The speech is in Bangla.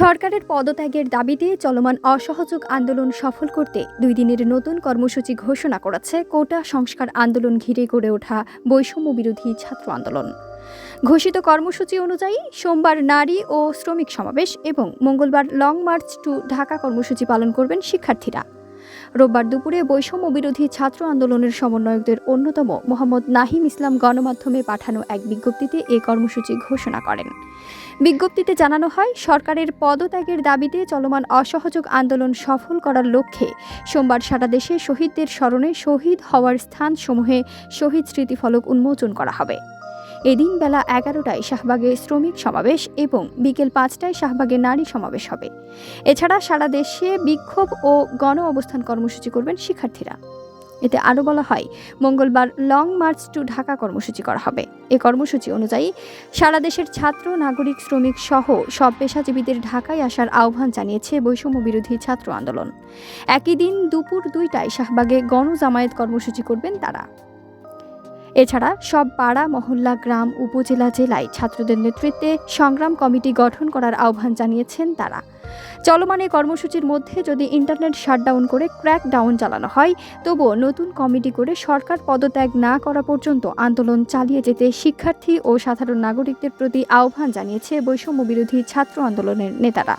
সরকারের পদত্যাগের দাবিতে চলমান অসহযোগ আন্দোলন সফল করতে দুই দিনের নতুন কর্মসূচি ঘোষণা করেছে কোটা সংস্কার আন্দোলন ঘিরে গড়ে ওঠা বৈষম্য বিরোধী ছাত্র আন্দোলন। ঘোষিত কর্মসূচি অনুযায়ী সোমবার নারী ও শ্রমিক সমাবেশ এবং মঙ্গলবার লং মার্চ টু ঢাকা কর্মসূচি পালন করবেন শিক্ষার্থীরা। রোববার দুপুরে বৈষম্য বিরোধী ছাত্র আন্দোলনের সমন্বয়কদের অন্যতম মোহাম্মদ নাহিম ইসলাম গণমাধ্যমে পাঠানো এক বিজ্ঞপ্তিতে এ কর্মসূচি ঘোষণা করেন। বিজ্ঞপ্তিতে জানানো হয়, সরকারের পদত্যাগের দাবিতে চলমান অসহযোগ আন্দোলন সফল করার লক্ষ্যে সোমবার সারা দেশে শহীদদের স্মরণে শহীদ হওয়ার স্থানসমূহে শহীদ স্মৃতিফলক উন্মোচন করা হবে। এদিন বেলা এগারোটায় শাহবাগে শ্রমিক সমাবেশ এবং বিকেল পাঁচটায় শাহবাগে নারী সমাবেশ হবে। এছাড়া সারা দেশে বিক্ষোভ ও গণ অবস্থান কর্মসূচি করবেন শিক্ষার্থীরা। এতে আরও বলা হয়, মঙ্গলবার লং মার্চ টু ঢাকা কর্মসূচি করা হবে। এ কর্মসূচি অনুযায়ী সারা দেশের ছাত্র, নাগরিক, শ্রমিক সহ সব পেশাজীবীদের ঢাকায় আসার আহ্বান জানিয়েছে বৈষম্য বিরোধী ছাত্র আন্দোলন। একই দিন দুপুর দুইটায় শাহবাগে গণজামায়াত কর্মসূচি করবেন তারা। এছাড়া সব পাড়া, মহল্লা, গ্রাম, উপজেলা, জেলায় ছাত্রদের নেতৃত্বে সংগ্রাম কমিটি গঠন করার আহ্বান জানিয়েছেন তারা। চলমান এই কর্মসূচির মধ্যে যদি ইন্টারনেট শাটডাউন করে ক্র্যাক ডাউন চালানো হয়, তবুও নতুন কমিটি করে সরকার পদত্যাগ না করা পর্যন্ত আন্দোলন চালিয়ে যেতে শিক্ষার্থী ও সাধারণ নাগরিকদের প্রতি আহ্বান জানিয়েছে বৈষম্য বিরোধী ছাত্র আন্দোলনের নেতারা।